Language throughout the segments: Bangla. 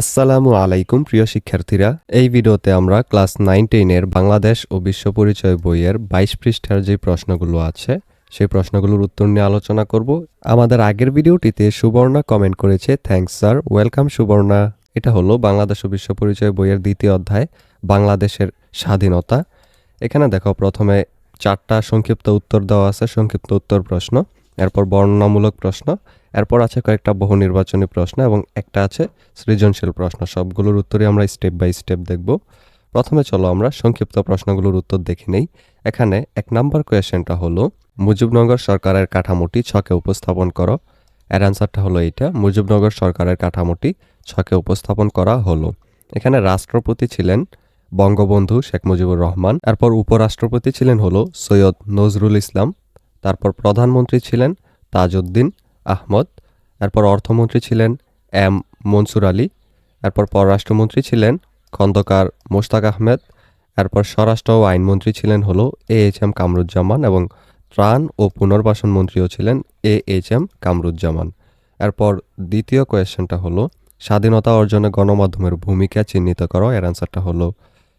আসসালামু আলাইকুম, প্রিয় শিক্ষার্থীরা। এই ভিডিওতে আমরা ক্লাস নাইন টেনের বাংলাদেশ ও বিশ্ব পরিচয় বইয়ের বাইশ পৃষ্ঠার যে প্রশ্নগুলো আছে, সেই প্রশ্নগুলোর উত্তর নিয়ে আলোচনা করব। আমাদের আগের ভিডিওটিতে সুবর্ণা কমেন্ট করেছে থ্যাঙ্কস স্যার ওয়েলকাম সুবর্ণা। এটা হলো বাংলাদেশ ও বিশ্ব পরিচয় বইয়ের দ্বিতীয় অধ্যায়, বাংলাদেশের স্বাধীনতা। এখানে দেখো, প্রথমে চারটা সংক্ষিপ্ত উত্তর দেওয়া আছে, সংক্ষিপ্ত উত্তর প্রশ্ন। এরপর বর্ণনামূলক প্রশ্ন, এরপর আছে কয়েকটা বহু নির্বাচনী প্রশ্ন এবং একটা আছে সৃজনশীল প্রশ্ন। সবগুলোর উত্তরই আমরা স্টেপ বাই স্টেপ দেখব। প্রথমে চলো আমরা সংক্ষিপ্ত প্রশ্নগুলোর উত্তর দেখে নেই। এখানে এক নাম্বার কোয়েশ্চেনটা হলো, মুজিবনগর সরকারের কাঠামোটি ছকে উপস্থাপন করো। এর অ্যান্সারটা হলো এইটা, মুজিবনগর সরকারের কাঠামোটি ছকে উপস্থাপন করা হলো। এখানে রাষ্ট্রপতি ছিলেন বঙ্গবন্ধু শেখ মুজিবুর রহমান, এরপর উপরাষ্ট্রপতি ছিলেন হলো সৈয়দ নজরুল ইসলাম তারপর প্রধানমন্ত্রী ছিলেন তাজউদ্দিন আহমদ, এরপর অর্থমন্ত্রী ছিলেন এম মনসুর আলী, এরপর পররাষ্ট্রমন্ত্রী ছিলেন খন্দকার মোশতাক আহমেদ, এরপর স্বরাষ্ট্র ও আইনমন্ত্রী ছিলেন হলো এ এইচ এম কামরুজ্জামান এবং ত্রাণ ও পুনর্বাসন মন্ত্রীও ছিলেন এ এইচ এম কামরুজ্জামান। এরপর দ্বিতীয় কোয়েশ্চেনটা হলো, স্বাধীনতা অর্জনে গণমাধ্যমের ভূমিকা চিহ্নিত করো। এর অ্যান্সারটা হলো,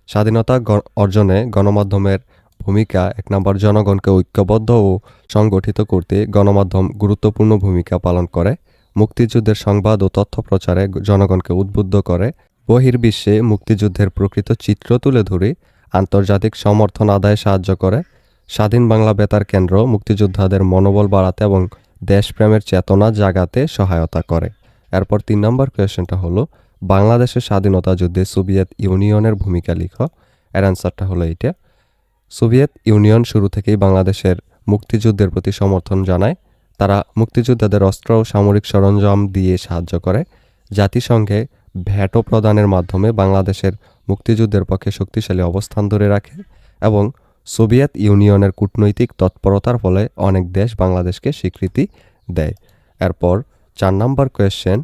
স্বাধীনতা অর্জনে গণমাধ্যমের ভূমিকা এক নম্বর জনগণকে ঐক্যবদ্ধ ও সংগঠিত করতে গণমাধ্যম গুরুত্বপূর্ণ ভূমিকা পালন করে। মুক্তিযুদ্ধের সংবাদ ও তথ্য প্রচারে জনগণকে উদ্বুদ্ধ করে। বহির্বিশ্বে মুক্তিযুদ্ধের প্রকৃত চিত্র তুলে ধরে আন্তর্জাতিক সমর্থন আদায়ে সাহায্য করে। স্বাধীন বাংলা বেতার কেন্দ্র মুক্তিযোদ্ধাদের মনোবল বাড়াতে এবং দেশপ্রেমের চেতনা জাগাতে সহায়তা করে। এরপর তিন নম্বর কোয়েশ্চেনটা হলো, বাংলাদেশের স্বাধীনতা যুদ্ধে সোভিয়েত ইউনিয়নের ভূমিকা লিখো। এর অ্যান্সারটা হলো এইটা। সোভিয়েত ইউনিয়ন শুরু থেকেই বাংলাদেশের মুক্তিযুদ্ধের প্রতি সমর্থন জানায়। তারা মুক্তিযোদ্ধাদের অস্ত্র ও সামরিক সরঞ্জাম দিয়ে সাহায্য করে। জাতিসংঘে ভ্যাটো প্রদানের মাধ্যমে বাংলাদেশের মুক্তিযুদ্ধের পক্ষে শক্তিশালী অবস্থান ধরে রাখে এবং সোভিয়েত ইউনিয়নের কূটনৈতিক তৎপরতার ফলে অনেক দেশ বাংলাদেশকে স্বীকৃতি দেয়। এরপর চার নম্বর কোয়েশ্চেন,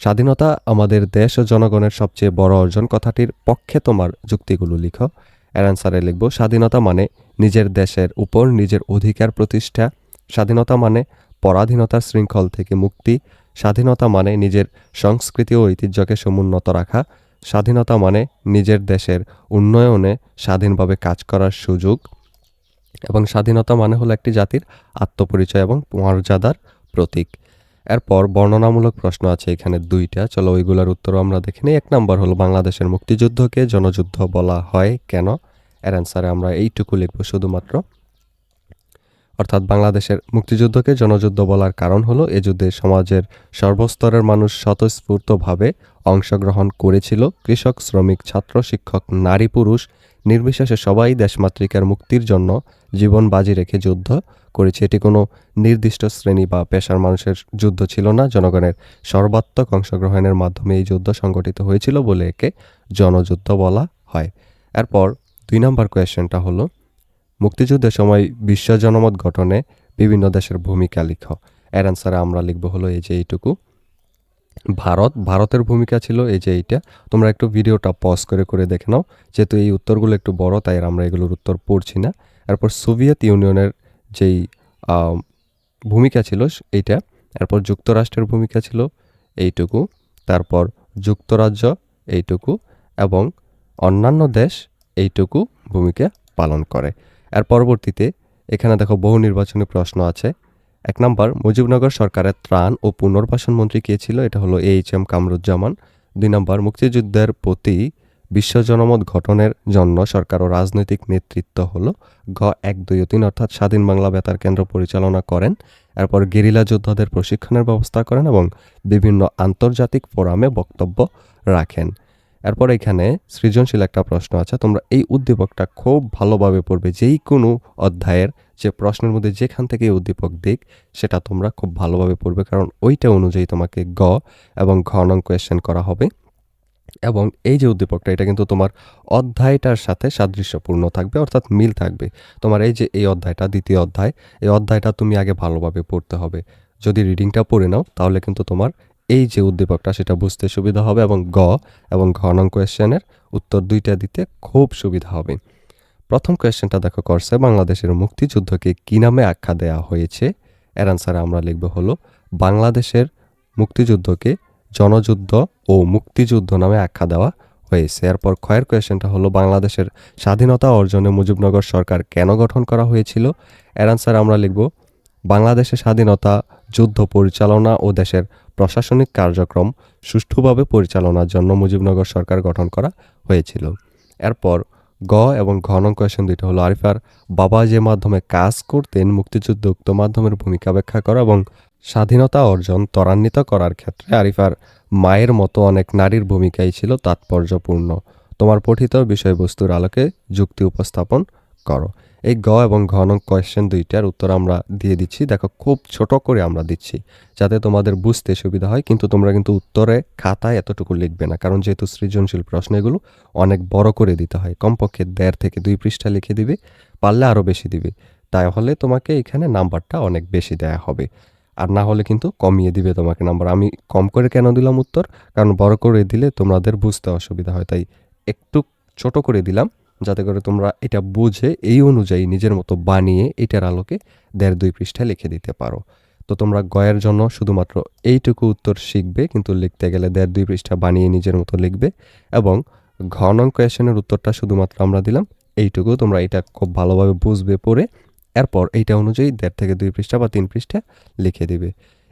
স্বাধীনতা আমাদের দেশ ও জনগণের সবচেয়ে বড় অর্জন কথাটির পক্ষে তোমার যুক্তিগুলো লিখো। এর লিখব, স্বাধীনতা মানে নিজের দেশের উপর নিজের অধিকার প্রতিষ্ঠা। স্বাধীনতা মানে পরাধীনতার শৃঙ্খল থেকে মুক্তি। স্বাধীনতা মানে নিজের সংস্কৃতি ও ঐতিহ্যকে সমুন্নত রাখা। স্বাধীনতা মানে নিজের দেশের উন্নয়নে স্বাধীনভাবে কাজ করার সুযোগ। এবং স্বাধীনতা মানে হলো একটি জাতির আত্মপরিচয় এবং মর্যাদার প্রতীক। এরপর বর্ণনামূলক প্রশ্ন আছে এখানে দুইটা। চলো ওইগুলোর উত্তর আমরা দেখে নিই। এক নম্বর হলো, বাংলাদেশের মুক্তিযুদ্ধকে জনযুদ্ধ বলা হয় কেন? এর অ্যান্সারে আমরা এইটুকু লিখব শুধুমাত্র। অর্থাৎ বাংলাদেশের মুক্তিযুদ্ধকে জনযুদ্ধ বলার কারণ হলো এ যুদ্ধে সমাজের সর্বস্তরের মানুষ স্বতঃস্ফূর্তভাবে অংশগ্রহণ করেছিল। কৃষক, শ্রমিক, ছাত্র, শিক্ষক, নারী, পুরুষ, নির্বিশেষে সবাই দেশমাতৃকার মুক্তির জন্য জীবন বাজি রেখে যুদ্ধ করেছে। এটি কোনো নির্দিষ্ট শ্রেণি বা পেশার মানুষের যুদ্ধ ছিল না। জনগণের সর্বাত্মক অংশগ্রহণের মাধ্যমে এই যুদ্ধ সংগঠিত হয়েছিল বলে একে জনযুদ্ধ বলা হয়। এরপর দুই নম্বর কোয়েশ্চেনটা হলো মুক্তিযুদ্ধের সময় বিশ্ব জনমত গঠনে বিভিন্ন দেশের ভূমিকা লিখো। এর অ্যান্সারে আমরা লিখব হলো এই যে এইটুকু। ভারত, ভারতের ভূমিকা ছিল এই যে এইটা। তোমরা একটু ভিডিওটা পজ করে করে দেখে নাও। যেহেতু এই উত্তরগুলো একটু বড়, তাই আমরা এগুলোর উত্তর পড়ছি না। এরপর সোভিয়েত ইউনিয়নের যেই ভূমিকা ছিল এইটা। এরপর যুক্তরাষ্ট্রের ভূমিকা ছিল এইটুকু। তারপর যুক্তরাজ্য এইটুকু এবং অন্যান্য দেশ এইটুকু ভূমিকা পালন করে। এর পরবর্তীতে এখানে দেখো বহু নির্বাচনী প্রশ্ন আছে। এক নম্বর, মুজিবনগর সরকারের ত্রাণ ও পুনর্বাসন মন্ত্রী কে ছিল? এটা হলো এইচ এম কামরুজ্জামান। দুই নম্বর, মুক্তিযুদ্ধের প্রতি বিশ্ব জনমত গঠনের জন্য সরকার ও রাজনৈতিক নেতৃত্ব হলো ঘ এক দুই ও তিন অর্থাৎ স্বাধীন বাংলা বেতার কেন্দ্র পরিচালনা করেন। এরপর গেরিলা যোদ্ধাদের প্রশিক্ষণের ব্যবস্থা করেন এবং বিভিন্ন আন্তর্জাতিক ফোরামে বক্তব্য রাখেন। এরপর এখানে সৃজনশীল একটা প্রশ্ন আছে। তোমরা এই উদ্দীপকটা খুব ভালোভাবে পড়বে। যেই কোনো অধ্যায়ের যে প্রশ্নের মধ্যে যেখান থেকে উদ্দীপক দিক, সেটা তোমরা খুব ভালোভাবে পড়বে। কারণ ওইটা অনুযায়ী তোমাকে গ এবং ঘ নং কোয়েশ্চেন করা হবে। এবং এই যে উদ্দীপকটা, এটা কিন্তু তোমার অধ্যায়টার সাথে সাদৃশ্যপূর্ণ থাকবে, অর্থাৎ মিল থাকবে। তোমার এই যে এই অধ্যায়টা, দ্বিতীয় অধ্যায়, এই অধ্যায়টা তুমি আগে ভালোভাবে পড়তে হবে। যদি রিডিংটা পড়ে নাও, তাহলে কিন্তু তোমার এই যে উদ্দীপকটা, সেটা বুঝতে সুবিধা হবে এবং গ এবং ঘ নং কোয়েশ্চেনের উত্তর দুইটা দিতে খুব সুবিধা হবে। প্রথম কোয়েশ্চেনটা দেখো, করছে বাংলাদেশের মুক্তিযুদ্ধকে কী নামে আখ্যা দেওয়া হয়েছে? এর আনসারে আমরা লিখব হলো, বাংলাদেশের মুক্তিযুদ্ধকে জনযুদ্ধ ও মুক্তিযুদ্ধ নামে আখ্যা দেওয়া হয়েছে। এরপর ক্ষয়ের কোয়েশ্চেনটা হলো, বাংলাদেশের স্বাধীনতা অর্জনে মুজিবনগর সরকার কেন গঠন করা হয়েছিল? এর আনসার আমরা লিখব, বাংলাদেশের স্বাধীনতা, যুদ্ধ পরিচালনা ও দেশের প্রশাসনিক কার্যক্রম সুষ্ঠুভাবে পরিচালনার জন্য মুজিবনগর সরকার গঠন করা হয়েছিল। এরপর গ এবং ঘ নং কোয়েশ্চেন দুইটা হলো আরিফার বাবা যে মাধ্যমে কাজ করতেন, মুক্তিযুদ্ধ উক্ত মাধ্যমের ভূমিকা ব্যাখ্যা করা এবং স্বাধীনতা অর্জন ত্বরান্বিত করার ক্ষেত্রে আরিফার মায়ের মতো অনেক নারীর ভূমিকাই ছিল তাৎপর্যপূর্ণ। তোমার পঠিত বিষয়বস্তুর আলোকে যুক্তি উপস্থাপন করো। এই গ এবং ঘ নং কোয়েশ্চেন দুইটার উত্তর আমরা দিয়ে দিচ্ছি। দেখো, খুব ছোট করে আমরা দিচ্ছি যাতে তোমাদের বুঝতে সুবিধা হয়, কিন্তু তোমরা কিন্তু উত্তরে খাতায় এতটুকু লিখবে না। কারণ যেহেতু সৃজনশীল প্রশ্ন এগুলো অনেক বড় করে দিতে হয়। কমপক্ষে দেড় থেকে দুই পৃষ্ঠা লিখে দিবে, পারলে আরও বেশি দিবে। তাহলে তোমাকে এখানে নাম্বারটা অনেক বেশি দেয়া হবে। আর না হলে কিন্তু কমিয়ে দিবে তোমাকে নাম্বার। আমি কম করে কেন দিলাম উত্তর? কারণ বড় করে দিলে তোমাদের বুঝতে অসুবিধা হয়। তাই একটু ছোট করে দিলাম। যাতে করে তোমরা এটা বুঝে এই অনুযায়ী নিজের মতো বানিয়ে এটার আলোকে দেড় দুই পৃষ্ঠায় লিখে দিতে পারো। তো তোমরা গয়ের জন্য শুধুমাত্র এইটুকু উত্তর শিখবে, কিন্তু লিখতে গেলে দেড় দুই পৃষ্ঠা বানিয়ে নিজের মতো লিখবে এবং ঘ নং কোয়েশনের উত্তরটা শুধুমাত্র আমরা দিলাম, এইটুকু তোমরা এটা খুব ভালোভাবে বুঝবে পড়ে, এরপর এইটা অনুযায়ী দেড় থেকে দুই পৃষ্ঠা বা তিন পৃষ্ঠা লিখে দিবে।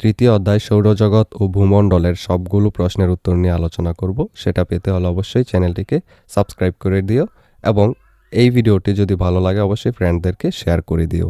তৃতীয় অধ্যায় সৌরজগৎ ও ভূমণ্ডলের সবগুলো প্রশ্নের উত্তর নিয়ে আলোচনা করব। সেটা পেতে হলে অবশ্যই চ্যানেলটিকে সাবস্ক্রাইব করে দিও এবং এই ভিডিওটি যদি ভালো লাগে, অবশ্যই ফ্রেন্ডদেরকে শেয়ার করে দিও।